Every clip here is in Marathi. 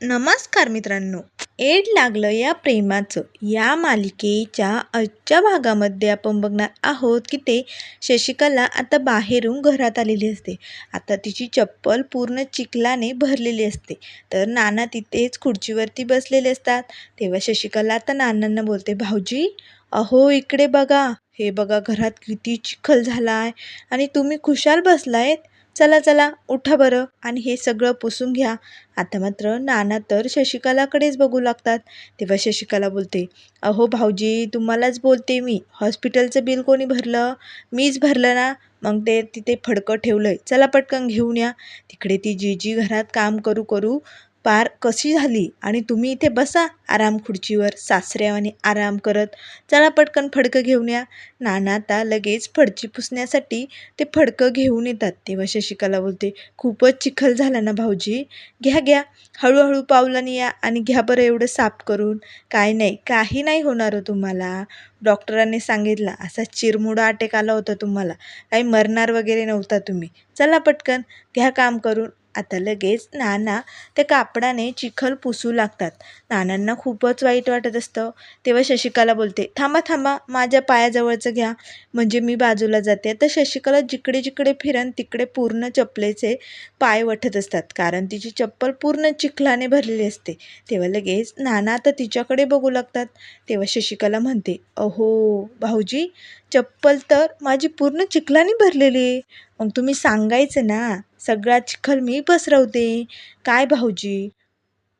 नमस्कार मित्रांनो. एड लागलं या प्रेमाचं. या मालिकेच्या आजच्या भागामध्ये आपण बघणार आहोत की ते शशिकला आता बाहेरून घरात आलेली असते. आता तिची चप्पल पूर्ण चिखलाने भरलेली असते. तर नाना तिथेच खुर्चीवरती बसलेले असतात. तेव्हा शशिकला आता नानांना बोलते भाऊजी अहो इकडे बघा. हे बघा घरात किती चिखल झाला आहे आणि तुम्ही खुशाल बसलायत. चला चला उठा बरं आणि हे सगळं पुसून घ्या. आता मात्र नाना तर शशिकलाकडेच बघू लागतात. तेव्हा शशिकला बोलते अहो भाऊजी तुम्हालाच बोलते मी. हॉस्पिटलचं बिल कोणी भरलं? मीच भरलं ना. मग ते तिथे फडकं ठेवलं आहे चला पटकन घेऊन या. तिकडे ती जीजी घरात काम करू करू पार कशी झाली आणि तुम्ही इथे बसा आराम खुर्चीवर सासऱ्यावानी आराम करत. चला पटकन फडकं घेऊन या. नाना आता लगेच फडची पुसण्यासाठी ते फडकं घेऊन येतात. तेव्हा शशिकला बोलते खूपच चिखल झाला ना भाऊजी. घ्या घ्या. हळूहळू पावलाने या आणि घ्या बरं एवढं साफ करून. काय नाही काही नाही होणार हो तुम्हाला. डॉक्टरांनी सांगितलं असा चिरमुडा अटॅक आला होता तुम्हाला. काही मरणार वगैरे नव्हता तुम्ही. चला पटकन. घ्या काम करून. आता लगेच नाना त्या कापडाने चिखल पुसू लागतात. नानांना खूपच वाईट वाटत असतं. तेव्हा शशिकला बोलते थांबा थांबा माझ्या पायाजवळचं घ्या. म्हणजे मी बाजूला जाते. तर शशिकला जिकडे जिकडे फिरन तिकडे पूर्ण चपलेचे पाय वठत असतात. कारण तिची चप्पल पूर्ण चिखलाने भरलेली असते. तेव्हा लगेच नाना तर तिच्याकडे बघू लागतात. तेव्हा शशिकला म्हणते अहो भाऊजी चप्पल तर माझी पूर्ण चिखलाने भरलेली आहे. मग तुम्ही सांगायचं ना सगळा चिखल मी पसरवते. काय भाऊजी?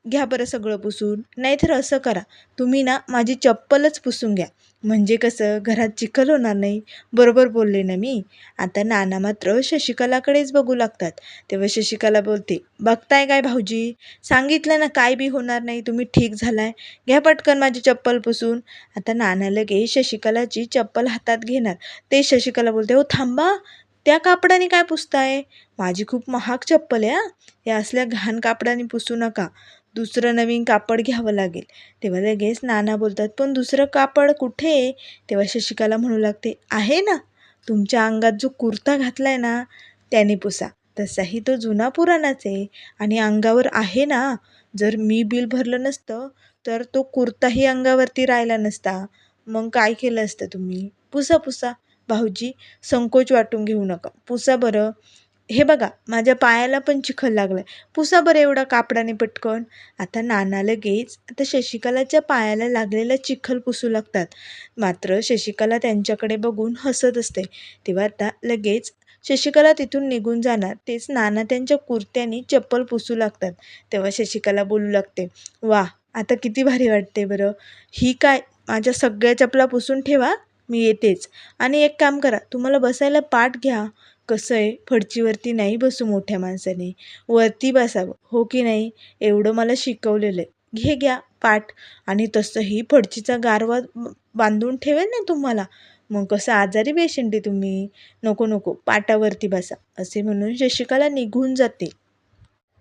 घ्या बरं सगळं पुसून. नाहीतर असं करा तुम्ही ना माझी चप्पलच पुसून घ्या. म्हणजे कसं घरात चिखल होणार नाही. बरोबर बोलले ना मी. आता नाना मात्र शशिकलाकडेच बघू लागतात. तेव्हा शशिकला बोलते बघताय काय भाऊजी? सांगितलं ना काय बी होणार नाही. तुम्ही ठीक झालाय. घ्या पटकन माझी चप्पल पुसून. आता नाना लगे शशिकलाची चप्पल हातात घेणार. ते शशिकला बोलते हो थांबा. त्या कापडाने काय पुसताय? माझी खूप महाग चप्पल आहे हां. या असल्या घाण कापडाने पुसू नका. दुसरं नवीन कापड घ्यावं लागेल. तेव्हा लगेच नाना बोलतात पण दुसरं कापड कुठे? आहे तेव्हा शशिकाला म्हणू लागते आहे ना. तुमच्या अंगात जो कुर्ता घातला आहे ना त्याने पुसा. तसाही तो जुना पुराणाच आहे आणि अंगावर आहे ना. जर मी बिल भरलं नसतं तर तो कुर्ताही अंगावरती राहिला नसता. मग काय केलं असतं तुम्ही? पुसा पुसा. भाऊजी संकोच वाटून घेऊ नका. पुसा बरं. हे बघा माझ्या पायाला पण चिखल लागलाय. पुसा बरं एवढा कापडाने पटकन. आता नाना लगेच आता शशिकलाच्या पायाला लागलेला चिखल पुसू लागतात. मात्र शशिकला त्यांच्याकडे बघून हसत असते. तेव्हा आता लगेच शशिकला तिथून निघून जाणार. तेच नाना त्यांच्या कुर्त्याने चप्पल पुसू लागतात. तेव्हा शशिकला बोलू लागते वा आता किती भारी वाटते बरं. ही काय माझ्या सगळ्या चपला पुसून ठेवा. मी येतेच. आणि एक काम करा तुम्हाला बसायला पाठ घ्या. कसं आहे? फडचीवरती नाही बसू मोठ्या माणसाने. वरती बसावं. हो की नाही? एवढं मला शिकवलेलं आहे. घे घ्या पाठ. आणि तसंही फडचीचा गारवा बांधून ठेवेल ना तुम्हाला. मग कसं आजारी पेशंट आहे तुम्ही. नको नको. पाटावरती बसा. असे म्हणून शशिकाला निघून जाते.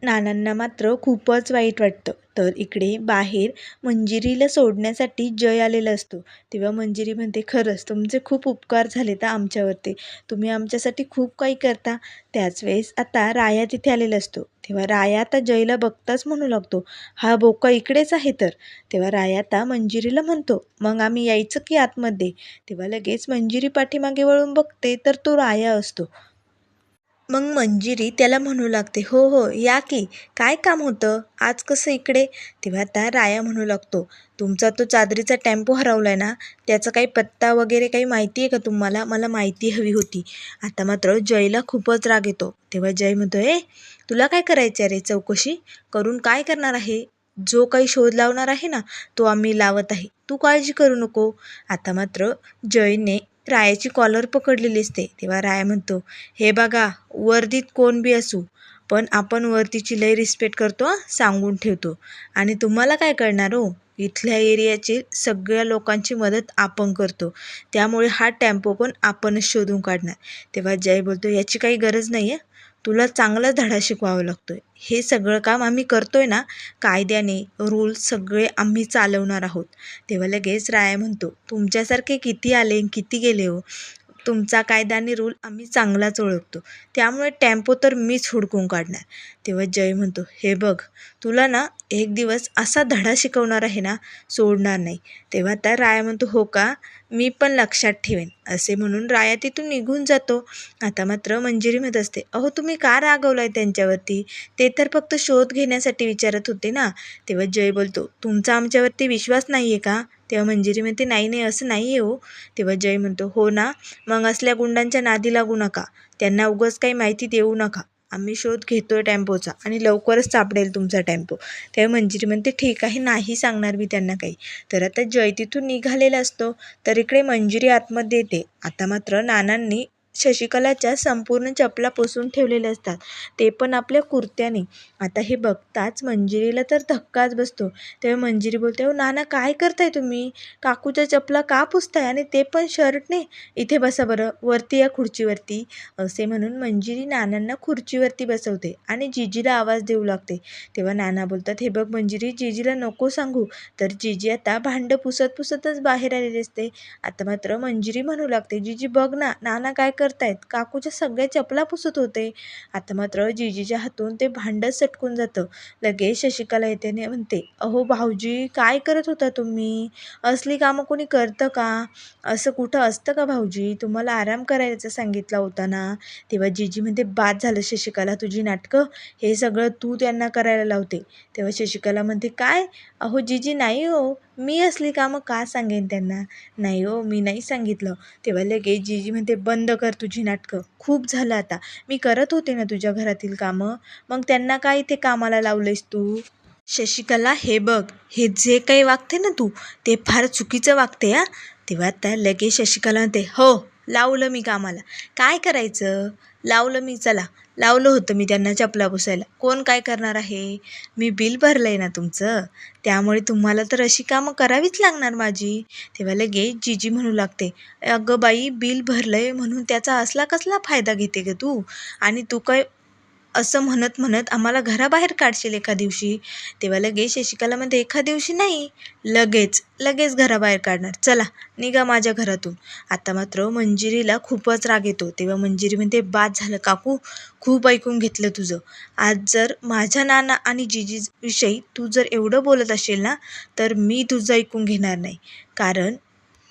नानांना मात्र खूपच वाईट वाटतं. तर इकडे बाहेर मंजिरीला सोडण्यासाठी जय आलेला असतो. तेव्हा मंजिरी म्हणते खरंच तुमचे खूप उपकार झाले तर आमच्यावरती. तुम्ही आमच्यासाठी खूप काही करता. त्याच वेळेस आता राया तिथे आलेला असतो. तेव्हा राया आता जयला बघताच म्हणू लागतो हा बोका इकडेच आहे तर. तेव्हा राया आता मंजिरीला म्हणतो मग आम्ही यायचं की आतमध्ये? तेव्हा लगेच मंजिरी पाठीमागे वळून बघते तर तो राया असतो. मग मंजिरी त्याला म्हणू लागते हो हो या की काय काम होतं? आज कसं इकडे? तेव्हा आता राया म्हणू लागतो तुमचा तो चादरीचा टेम्पो हरवला आहे ना त्याचा काही पत्ता वगैरे काही माहिती आहे का तुम्हाला? मला माहिती हवी होती. आता मात्र जयला खूपच राग येतो. तेव्हा जय म्हणतो ए तुला काय करायचं आहे रे चौकशी? करून काय करणार आहे? जो काही शोध लावणार आहे ना तो आम्ही लावत आहे. तू काळजी करू नको. आता मात्र जयने रायाची कॉलर पकडलेली असते. तेव्हा राया म्हणतो हे बघा वर्दीत कोण बी असू पण आपण वर्दीची लय रिस्पेक्ट करतो सांगून ठेवतो. आणि तुम्हाला काय करणार हो? इथल्या एरियाची सगळ्या लोकांची मदत आपण करतो. त्यामुळे हा टेम्पो पण आपणच शोधून काढणार. तेव्हा जय बोलतो याची काही गरज नाही आहे तुला चांगला धडा शिकवावा लागतो आहे हे सगळं काम आम्ही करतो आहे ना कायद्याने रूल्स सगळे आम्ही चालवणार आहोत. तेव्हा लगेच राया म्हणतो तुमच्यासारखे किती आले किती गेले हो? तुमचा कायदा आणि रूल आम्ही चांगलाच ओळखतो. त्यामुळे टेम्पो तर मीच हुडकून काढणार. तेव्हा जय म्हणतो हे बघ तुला ना एक दिवस असा धडा शिकवणार आहे ना सोडणार नाही. तेव्हा त्या राया म्हणतो हो का? मी पण लक्षात ठेवेन. असे म्हणून राया तिथून निघून जातो. आता मात्र मंजिरी म्हणत असते. अहो तुम्ही का रागवलाय त्यांच्यावरती? ते तर फक्त शोध घेण्यासाठी विचारत होते ना. तेव्हा जय बोलतो तुमचा आमच्यावरती विश्वास नाही आहे का? तेव्हा मंजिरी म्हणते नाही नाही असं नाही आहे हो. तेव्हा जय म्हणतो हो ना मग असल्या गुंडांच्या नादी लागू नका. त्यांना उगाच काही माहिती देऊ नका. आम्ही शोध घेतोय टेम्पोचा आणि लवकरच सापडेल तुमचा टेम्पो. तेव्हा मंजिरी म्हणते ठीक आहे नाही सांगणार मी त्यांना काही. तर आता जय तिथून निघालेला असतो. तर इकडे मंजिरी आतमध्ये येते. आता मात्र नानांनी शशिकलाच्या संपूर्ण चपला पुसून ठेवलेल्या असतात. ते पण आपल्या कुर्त्याने. आता हे बघताच मंजिरीला तर धक्काच बसतो. तेव्हा मंजिरी बोलते हो नाना काय करताय तुम्ही? काकूच्या चपला का पुसताय? आणि ते पण शर्टने इथे बसा बरं वरती या खुर्चीवरती. असे म्हणून मंजिरी नानांना खुर्चीवरती बसवते आणि जिजीला आवाज देऊ लागते. तेव्हा नाना बोलतात हे बघ मंजिरी जिजीला नको सांगू. तर जिजी आता भांडं पुसत पुसतच बाहेर आलेली असते. आता मात्र मंजिरी म्हणू लागते जिजी बघ ना नाना काय कर करतायत. काकूच्या सगळ्या चपला पुसत होते. आता मात्र जिजीच्या हातून ते भांडं सटकून जातं. लगेच शशिकला येते आणि म्हणते अहो भाऊजी काय करत होता तुम्ही? असली कामं कोणी करतं का? असं कुठं असतं का भाऊजी? तुम्हाला आराम करायचा सांगितला होता ना? तेव्हा जिजी म्हणते बाद झालं शशिकला तुझी नाटकं? हे सगळं तू त्यांना करायला लावते. तेव्हा शशिकला म्हणते काय? अहो जिजी नाही हो. मी असली कामं का सांगेन त्यांना? नाही हो मी नाही सांगितलं. तेव्हा लगेच जीजी म्हणते बंद कर तुझी नाटकं. खूप झालं आता. मी करत होते ना तुझ्या घरातील कामं. मग त्यांना काय इथे कामाला लावलंयस तू? शशिकला हे बघ. हे जे काही वागते ना तू ते फार चुकीचं वागते हा. तेव्हा त्या लगेच शशिकला म्हणते हो लावलं मी कामाला. काय करायचं? लावलं मी चला. लावलं होतं मी त्यांना चपला पुसायला. कोण काय करणार आहे? मी बिल भरलं आहे ना तुमचं. त्यामुळे तुम्हाला तर अशी कामं करावीच लागणार माझी. तेव्हा लगेच जीजी म्हणू लागते अगं बाई बिल भरलं आहे म्हणून त्याचा असला कसला फायदा घेते गं तू? आणि तू काय असं म्हणत म्हणत आम्हाला घराबाहेर काढशील एका दिवशी. तेव्हा लगेच शशिकला म्हणते एका दिवशी नाही लगेच लगेच घराबाहेर काढणार. चला निघा माझ्या घरातून. आता मात्र मंजिरीला खूपच राग येतो. तेव्हा मंजिरी म्हणते बाद झालं काकू खूप ऐकून घेतलं तुझं. आज जर माझ्या नाना आणि जिजीविषयी तू जर एवढं बोलत असेल ना तर मी तुझं ऐकून घेणार नाही. कारण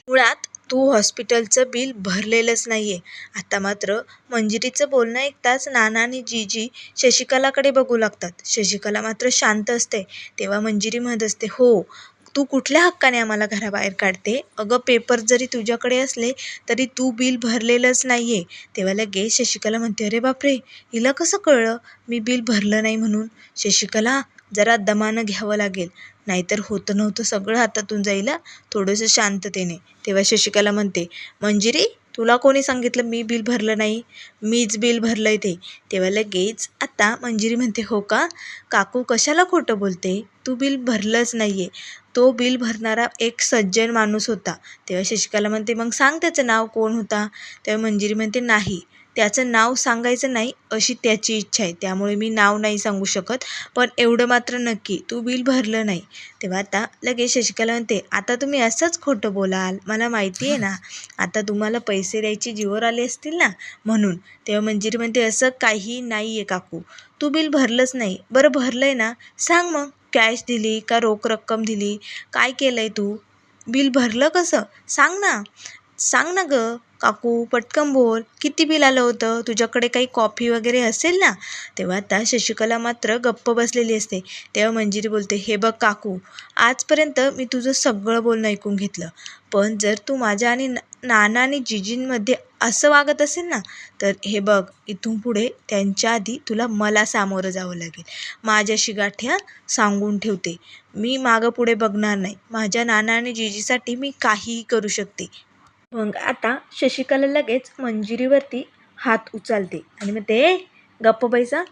मुळात तू हॉस्पिटलचं बिल भरलेलंच नाही आहे आता मात्र मंजिरीचं बोलणं ऐकताच नाना आणि जीजी शशिकलाकडे बघू लागतात. शशिकला मात्र शांत असते. तेव्हा मंजिरी म्हणत असते हो तू कुठल्या हक्काने आम्हाला घराबाहेर काढते? अगं पेपर जरी तुझ्याकडे असले तरी तू बिल भरलेलंच नाही आहे तेव्हा लगेच शशिकला म्हणते अरे बापरे हिला कसं कळलं? मी बिल भरलं नाही म्हणून. शशिकला जरा दमानं घ्यावं लागेल. नाहीतर होतं नव्हतं सगळं हातातून जाईल थोडंसं शांततेने. तेव्हा शशिकला म्हणते मंजिरी तुला कोणी सांगितलं मी बिल भरलं नाही? मीच बिल भरलं आहे ते. तेव्हा लगेच आता मंजिरी म्हणते हो का? काकू कशाला खोटं बोलते? तू बिल भरलंच नाही आहे तो बिल भरणारा एक सज्जन माणूस होता. तेव्हा शशिकला म्हणते मग सांग त्याचं नाव कोण होता? तेव्हा मंजिरी म्हणते नाही. त्याचं नाव सांगायचं नाही अशी त्याची इच्छा आहे. त्यामुळे मी नाव नाही सांगू शकत पण एवढं मात्र नक्की तू बिल भरलं नाही. तेव्हा आता लगेच शशिकला म्हणते आता तुम्ही असंच खोटं बोलाल. मला माहिती आहे ना आता तुम्हाला पैसे द्यायची जीवर आले असतील ना म्हणून. तेव्हा मंजिरी म्हणते असं काही नाही आहे काकू. तू बिल भरलंच नाही. बरं भरलं आहे ना. सांग मग. कॅश दिली का रोख रक्कम दिली? काय केलं आहे तू? बिल भरलं कसं? सांग ना. सांग ना गं. काकू पटकन बोल. किती बिल आलं होतं? तुझ्याकडे काही कॉफी वगैरे असेल ना? तेव्हा आता शशिकला मात्र गप्प बसलेली असते. तेव्हा मंजिरी बोलते हे बघ काकू आजपर्यंत मी तुझं सगळं बोलणं ऐकून घेतलं. पण जर तू माझ्या आणि नाना आणि जिजींमध्ये असं वागत असेल ना तर हे बघ इथून पुढे त्यांच्या आधी तुला मला सामोरं जावं लागेल. माझ्याशी गाठ्या सांगून ठेवते. मी मागं पुढे बघणार नाही. माझ्या नाना आणि जिजीसाठी मी काहीही करू शकते. मग आता शशिकला लगेच मंजिरीवरती हात उचलते आणि मग ते गप्प बैसा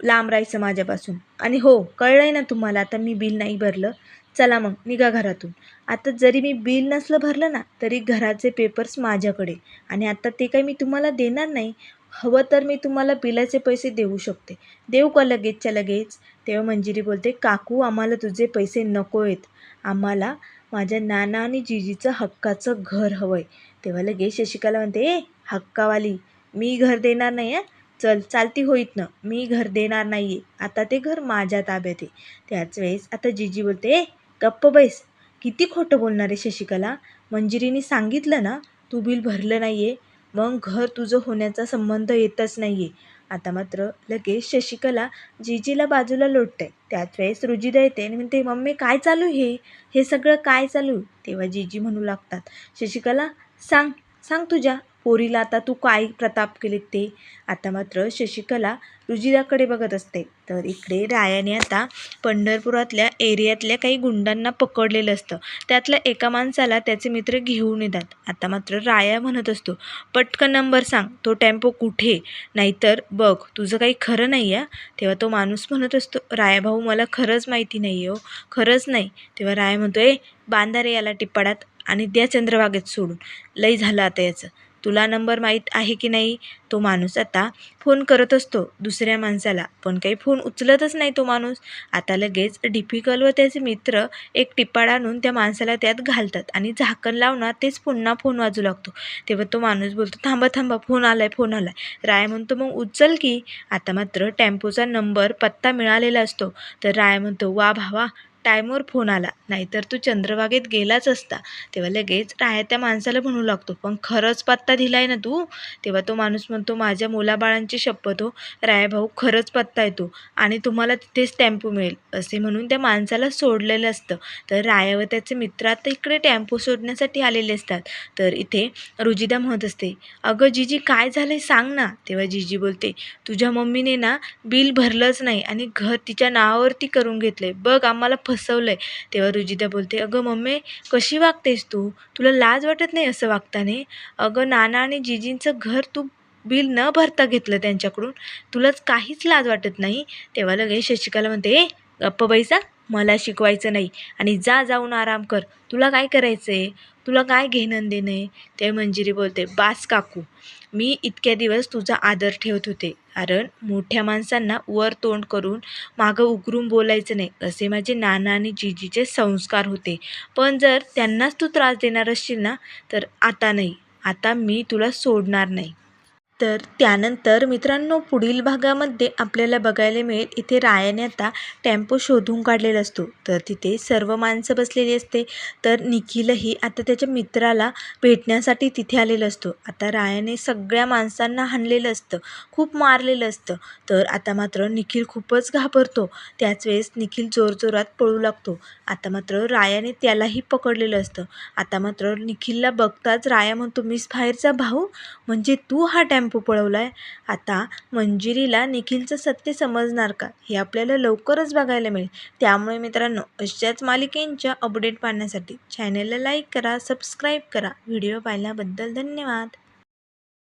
लांब राहायचं माझ्यापासून. आणि हो कळलंय ना तुम्हाला आता मी बिल नाही भरलं. चला मग निघा घरातून. आता जरी मी बिल नसलं भरलं ना तरी घराचे पेपर्स माझ्याकडे. आणि आता ते काही मी तुम्हाला देणार नाही. हवं तर मी तुम्हाला बिलाचे पैसे देऊ शकते. देऊ का लगेचच्या लगेच? तेव्हा मंजिरी बोलते काकू आम्हाला तुझे पैसे नको आहेत. आम्हाला माझ्या नाना आणि जिजीचं हक्काचं घर हवं आहे तेव्हा लगेच शशिकला म्हणते ए हक्कावाली मी घर देणार नाही आहे चल चालती हो इथनं. मी घर देणार नाही आहे आता ते घर माझ्या ताब्यात आहे. त्याच वेळेस आता जिजी बोलते ए गप्प बैस. किती खोटं बोलणार आहे शशिकला? मंजिरीने सांगितलं ना तू बिल भरलं नाही आहे मग घर तुझं होण्याचा संबंध येतच नाही आहे आता मात्र लगेच शशिकला जीजीला बाजूला लोटते. त्याच वेळेस रुजिदा येते आणि म्हणते मम्मी काय चालू हे हे सगळं काय चालू? तेव्हा जीजी म्हणू लागतात. शशिकला सांग सांग तुझ्या पोरीला आता तू काय प्रताप केले ते? आता मात्र शशिकला रुजिराकडे बघत असते. तर इकडे रायाने आता पंढरपुरातल्या एरियातल्या काही गुंडांना पकडलेलं असतं. त्यातल्या एका माणसाला त्याचे मित्र घेऊन येतात. आता मात्र राया म्हणत असतो पटकन नंबर सांग. तो टेम्पो कुठे? नाहीतर बघ तुझं काही खरं नाही आहे तेव्हा तो माणूस म्हणत असतो राया भाऊ मला खरंच माहिती नाही हो. खरंच नाही. तेव्हा राया म्हणतो ए बांधा रे याला टिप्पाडात आणि द्या चंद्रभागेत सोडून. लई झालं आता याचं. तुला नंबर माहीत आहे की नाही? तो माणूस आता फोन करत असतो दुसऱ्या माणसाला. पण काही फोन उचलतच नाही तो माणूस. आता लगेच डिफिकल व त्याचे मित्र एक टिप्पाड आणून त्या माणसाला त्यात घालतात आणि झाकण लावणार तेच पुन्हा फोन वाजू लागतो. तेव्हा तो माणूस बोलतो थांबा थांबा फोन आलाय फोन आलाय. राय म्हणतो मग उचल की. आता मात्र टेम्पोचा नंबर पत्ता मिळालेला असतो. तर राय म्हणतो वा भावा टाईमवर फोन आला. नाहीतर तू चंद्रभागेत गेलाच असता. तेव्हा लगेच राया त्या माणसाला म्हणू लागतो पण खरंच पत्ता दिला आहे ना तू? तेव्हा तो माणूस म्हणतो माझ्या मुलाबाळांची शपथ हो. राया भाऊ खरंच पत्ता येतो आणि तुम्हाला तिथेच टेम्पो मिळेल. असे म्हणून त्या माणसाला सोडलेलं असतं. तर राया व त्याचे मित्र आता इकडे टॅम्पो सोडण्यासाठी आलेले असतात. तर इथे रुजिदा म्हणत असते अगं जीजी काय झालं आहे सांग ना. तेव्हा जीजी बोलते तुझ्या मम्मीने ना बिल भरलंच नाही आणि घर तिच्या नावावरती करून घेतलं आहे बघ आम्हाला फस फसवलंय तेव्हा रुजिदा बोलते अगं मम्मी कशी वागतेस तू? तुला लाज वाटत नाही असं वागताने? अगं नाना आणि जिजींचं घर तू बिल न भरता घेतलं त्यांच्याकडून. तुलाच काहीच लाज वाटत नाही. तेव्हा लगेच शशिकाला म्हणते ए गप्प बैसा मला शिकवायचं नाही आणि जा जाऊन आराम कर. तुला काय करायचं आहे तुला काय घेणं देणं आहे? ते मंजिरी बोलते बास काकू मी इतक्या दिवस तुझा आदर ठेवत होते. कारण मोठ्या माणसांना वर तोंड करून मागं उकरून बोलायचं नाही. असे माझे नाना आणि जिजीचे संस्कार होते. पण जर त्यांनाच तू त्रास देणार असशील ना तर आता नाही. आता मी तुला सोडणार नाही. तर त्यानंतर मित्रांनो पुढील भागामध्ये आपल्याला बघायला मिळेल इथे रायाने आता टेम्पो शोधून काढलेला असतो. तर तिथे सर्व माणसं बसलेली असते. तर निखिलही आता त्याच्या मित्राला भेटण्यासाठी तिथे आलेला असतो. आता रायाने सगळ्या माणसांना हाणलेलं असतं खूप मारलेलं असतं. तर आता मात्र निखिल खूपच घाबरतो. त्याच वेळेस निखिल जोरजोरात पळू लागतो. आता मात्र रायाने त्यालाही पकडलेलं असतं. आता मात्र निखिलला बघताच राया म्हणतो मीच बाहेरचा भाऊ? म्हणजे तू हा टेम्पो पळवलाय. आता मंजिरीला निखिलचं सत्य समजणार का? हे आपल्याला लवकरच बघायला मिळेल. त्यामुळे मित्रांनो अशाच मालिकेंच्या अपडेट पाहण्यासाठी चॅनलला लाईक करा सबस्क्राईब करा. व्हिडिओ पाहिल्याबद्दल धन्यवाद.